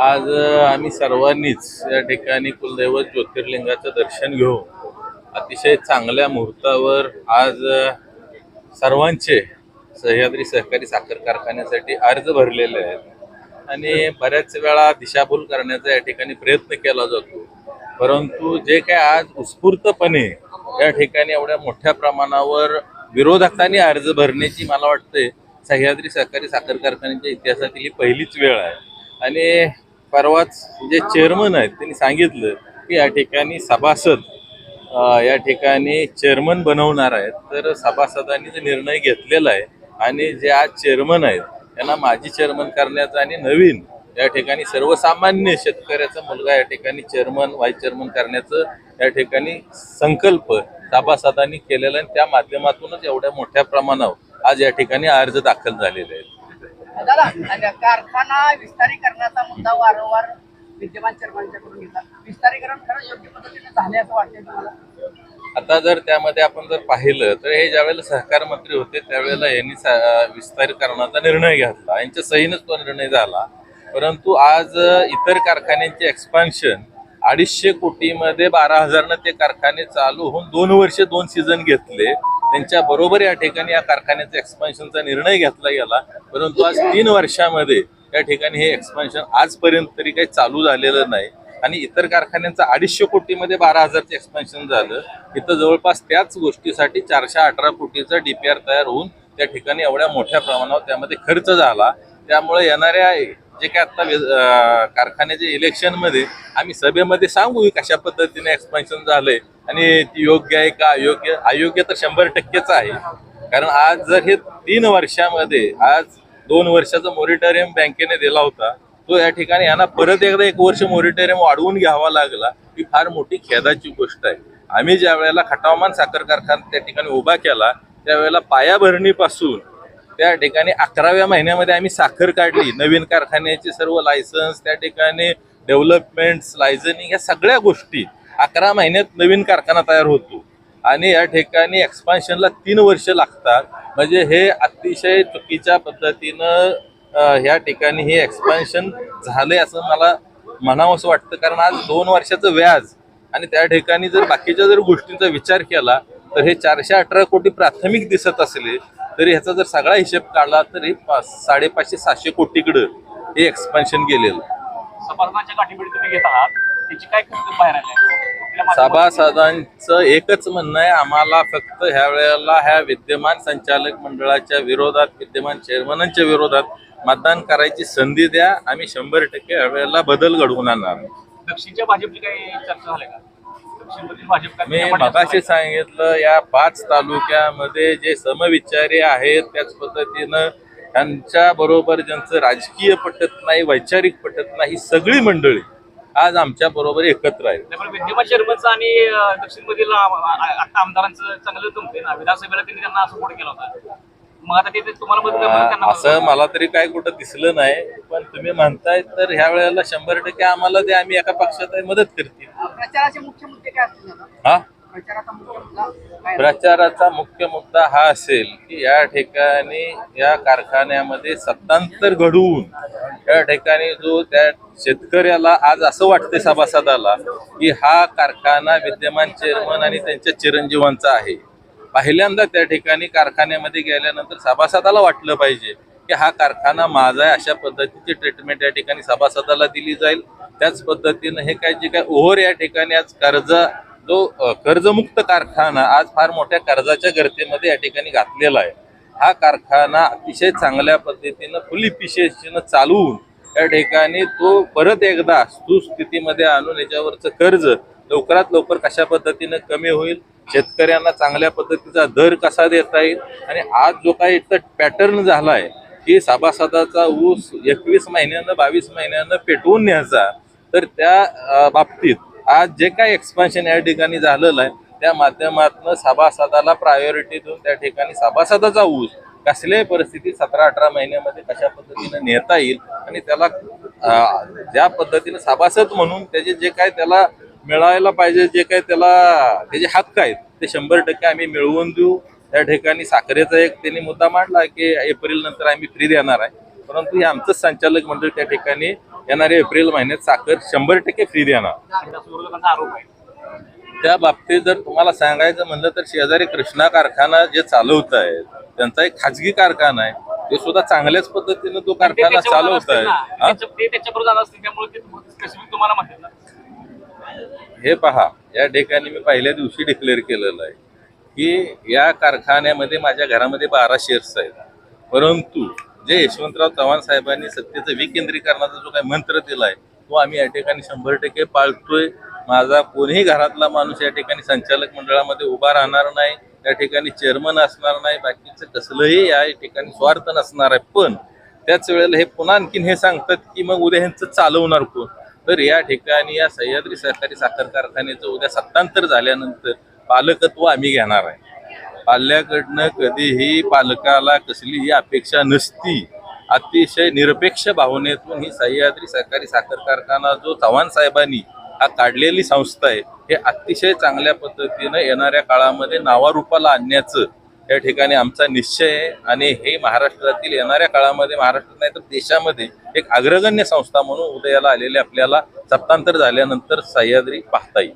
आज आम्ही सर्वांनीच या ठिकाणी कुलदैवत ज्योतिर्लिंगाचं दर्शन घेऊ. अतिशय चांगल्या मुहूर्तावर आज सर्वांचे सह्याद्री सहकारी साखर कारखान्यासाठी अर्ज भरलेले आहेत. आणि बऱ्याच वेळा दिशाभूल करण्याचा या ठिकाणी प्रयत्न केला जातो. परंतु जे काय आज उत्स्फूर्तपणे या ठिकाणी एवढ्या मोठ्या प्रमाणावर विरोधकांनी अर्ज भरण्याची मला वाटते सह्याद्री सहकारी साखर कारखान्याच्या इतिहासातील ही पहिलीच वेळ आहे. आणि परवाच जे चेअरमन आहेत त्यांनी सांगितलं की या ठिकाणी सभासद या ठिकाणी चेअरमन बनवणार आहेत. तर सभासदांनी जे निर्णय घेतलेला आहे आणि जे आज चेअरमन आहेत त्यांना माजी चेअरमन करण्याचा आणि नवीन या ठिकाणी सर्वसामान्य शेतकऱ्याचा मुलगा या ठिकाणी चेअरमन व्हाईस चेअरमन करण्याचं या ठिकाणी संकल्प सभासदांनी केलेला आहे. आणि त्या माध्यमातूनच एवढ्या मोठ्या प्रमाणावर आज या ठिकाणी अर्ज दाखल झालेले आहेत. दादा कारखाना विस्तारीकरणाचा मुद्दा वारंवार विद्यमान चेअरमॅनच्याकडून घेतला. विस्तारीकरण खरं योग्य पद्धतीने झाले असं वाटतंय तुम्हाला? आता जर त्यामध्ये आपण जर पाहिलं तर हे ज्यावेळेला सहकार मंत्री होते त्यावेळेला यांनी विस्तारीकरणाचा निर्णय घेतला. यांच्या सहीनच तो निर्णय झाला. परंतु आज इतर कारखान्यांचे एक्सपान्शन अडीचशे कोटीमध्ये बारा हजारनं ते कारखाने चालू होऊन दोन वर्ष दोन सीझन घेतले. त्यांच्या बरोबर या ठिकाणी या कारखान्याचा एक्सपान्शनचा निर्णय घेतला गेला. परंतु आज तीन वर्षामध्ये या ठिकाणी हे एक्सपान्शन आजपर्यंत तरी काही चालू झालेलं नाही. आणि इतर कारखान्यांचं अडीचशे कोटीमध्ये बारा हजारचं एक्सपान्शन झालं. इथं जवळपास त्याच गोष्टीसाठी चारशे अठरा कोटीचा आर तयार होऊन त्या ठिकाणी एवढ्या मोठ्या प्रमाणावर त्यामध्ये खर्च झाला. त्यामुळे येणाऱ्या जे काय आता वि- कारखान्याच्या इलेक्शनमध्ये आम्ही सभेमध्ये सांगू कशा पद्धतीने एक्सपान्शन झालंय. आणि ती योग्य आहे का अयोग्य? अयोग्य तर शंभर टक्केच आहे. कारण आज जर हे तीन वर्षामध्ये आज दोन वर्षाचा मॉरिटोरियम बँकेने दिला होता तो या ठिकाणी यांना परत एकदा एक वर्ष मॉरिटोरियम वाढवून घ्यावा लागला ही फार मोठी खेदाची गोष्ट आहे. आम्ही ज्या वेळेला खटावमान साखर कारखाना त्या ठिकाणी उभा केला त्यावेळेला पायाभरणीपासून त्या ठिकाणी अकराव्या महिन्यामध्ये आम्ही साखर काढली. नवीन कारखान्याचे सर्व लायसन्स त्या ठिकाणी डेव्हलपमेंट लायझनिंग या सगळ्या गोष्टी अकरा महिन्यात नवीन कारखाना तयार होतो. आणि या ठिकाणी एक्सपान्शनला तीन वर्ष लागतात. म्हणजे हे अतिशय चुकीच्या पद्धतीनं ह्या ठिकाणी हे एक्सपान्शन झालंय असं मला म्हणावं असं वाटतं. कारण आज दोन वर्षाचं व्याज आणि त्या ठिकाणी जर बाकीच्या जर गोष्टींचा विचार केला तर हे चारशे अठरा कोटी प्राथमिक दिसत असले तरी ह्याचा जर सगळा हिशेब काढला तर हे पाच साडेपाचशे सातशे कोटीकडं हे एक्सपान्शन गेलेलं. सभासदांच्या गाठीभेटी तुम्ही घेत आहात. त्याची काय खर्च बाहेर आले कुठल्या माध्यमातून? सभासदांचं एकच म्हणणं आहे आम्हाला फक्त ह्या वेळेला ह्या विद्यमान संचालक मंडळाच्या विरोधात विद्यमान चेअरमनांच्या विरोधात मतदान करायची संधी द्या. आम्ही शंभर टक्के ह्या वेळेला बदल घडवून आणणार दक्षिणच्या भाजपची काही चर्चा झाली का? मी मगाशी? सांगितलं या पाच तालुक्यामध्ये जे समविचारी आहेत त्याच पद्धतीनं त्यांच्या बरोबर ज्यांचं राजकीय पटत नाही वैचारिक पटत नाही ही सगळी मंडळी आज आमच्या बरोबर एकत्र आहेत. विद्यमान चेअरमनचं आणि आ- आता आमदारांचं चांगलं जमते ना? विधानसभेला त्यांनी त्यांना सपोर्ट केला होता. मग आता ते ते तुम्हाला मदत करणार त्यांना अं, असं मला तरी काय कुठं दिसलं नाही पण तुम्ही म्हणताय तर ह्या वेळेला शंभर टक्के आम्हाला ते आम्ही एका पक्षात आहे, मदत करतील. प्रचाराचे मुख्य मुद्दे काय असतील दादा? हा? प्रचाराचा मुख्य मुद्दा काय? प्रचाराचा मुख्य मुद्दा हा असेल की या ठिकाणी या कारखान्यामध्ये सत्तांतर घडवून या ठिकाणी जो त्या शेतकऱ्याला आज असं वाटतंय सभासदाला की हा कारखाना विद्यमान चेअरमन आणि त्यांच्या चिरंजीवांचा आहे. पहिल्यांदा त्या ठिकाणी कारखान्यामध्ये गेल्यानंतर सभासदाला वाटलं पाहिजे की हा कारखाना माझा आहे अशा पद्धतीची ट्रीटमेंट या ठिकाणी सभासदाला दिली जाईल. त्याच पद्धतीनं हे काय जे काय ओव्हर या ठिकाणी आज कर्ज जो कर्जमुक्त कारखाना आज फार मोठ्या कर्जाच्या गर्तेमध्ये या ठिकाणी घातलेला आहे. हा कारखाना अतिशय चांगल्या पद्धतीनं फुली पिशेशीनं चालवून या ठिकाणी तो परत एकदा सुस्थितीमध्ये आणून याच्यावरचं कर्ज लवकरात लवकर कशा पद्धतीनं कमी होईल शेतकऱ्यांना चांगल्या पद्धतीचा दर कसा देता येईल? आणि आज जो काही इथं पॅटर्न झाला आहे की सभासदाचा ऊस एकवीस महिन्यानं बावीस महिन्यानं पेटवून न्यायचा तर त्या बाबतीत आज जे काही एक्सपान्शन या ठिकाणी झालेलं आहे त्या माध्यमातून सभासदाला प्रायोरिटी देऊन त्या ठिकाणी सभासदाचा ऊस कसल्याही परिस्थितीत सतरा अठरा महिन्यामध्ये कशा पद्धतीने नेता येईल आणि त्याला ज्या पद्धतीने सभासद म्हणून त्याचे जे काय त्याला मिळायला पाहिजे जे काय त्याला त्याचे हक्क आहेत ते शंभर टक्के आम्ही मिळवून देऊ. त्या ठिकाणी साखरेचा एक त्यांनी मुद्दा मांडला की एप्रिल नंतर आम्ही फ्री देणार आहे. परंतु हे आमचंच संचालक मंडळ त्या ठिकाणी येणाऱ्या एप्रिल महिन्यात साखर शंभर टक्के फ्री देणार. आहे त्या बाबतीत जर तुम्हाला सांगायचं म्हणलं तर शेजारी कृष्णा कारखाना जे चालवत आहेत त्यांचा एक खाजगी कारखाना आहे ते सुद्धा चांगल्याच पद्धतीनं तो कारखाना चालवत आहे. हे पहा या ठिकाणी मी पहिल्या दिवशी डिक्लेअर केलेलं आहे की या कारखान्यामध्ये माझ्या घरामध्ये बारा शेअर्स आहेत. परंतु जे यशवंतराव चव्हाण साहेबांनी सत्तेचं विकेंद्रीकरणाचा जो काही मंत्र दिलाय तो आम्ही या ठिकाणी शंभर टक्के पाळतोय. माझा कोणीही घरातला माणूस या ठिकाणी संचालक मंडळामध्ये उभा राहणार नाही या ठिकाणी चेअरमन असणार नाही बाकीचं कसलंही या ठिकाणी स्वार्थ नसणार आहे. पण त्याच वेळेला हे पुन्हा आणखीन हे सांगतात की मग उद्या ह्यांचं चालवणार कोण? तर या ठिकाणी या सह्याद्री सहकारी साखर कारखान्याचं उद्या सत्तांतर झाल्यानंतर पालकत्व आम्ही घेणार आहे. पाल्याकडनं कधीही पालकाला कसलीही अपेक्षा नसती. अतिशय निरपेक्ष भावनेतून ही सह्याद्री सहकारी साखर कारखाना जो चव्हाण साहेबांनी हा काढलेली संस्था आहे हे अतिशय चांगल्या पद्धतीनं येणाऱ्या काळामध्ये नावारूपाला आणण्याचं या ठिकाणी आमचा निश्चय आहे. आणि हे महाराष्ट्रातील येणाऱ्या काळामध्ये महाराष्ट्रात नाही तर देशामध्ये एक अग्रगण्य संस्था म्हणून उदयाला आलेले आपल्याला सत्तांतर झाल्यानंतर सह्याद्री पाहता येईल.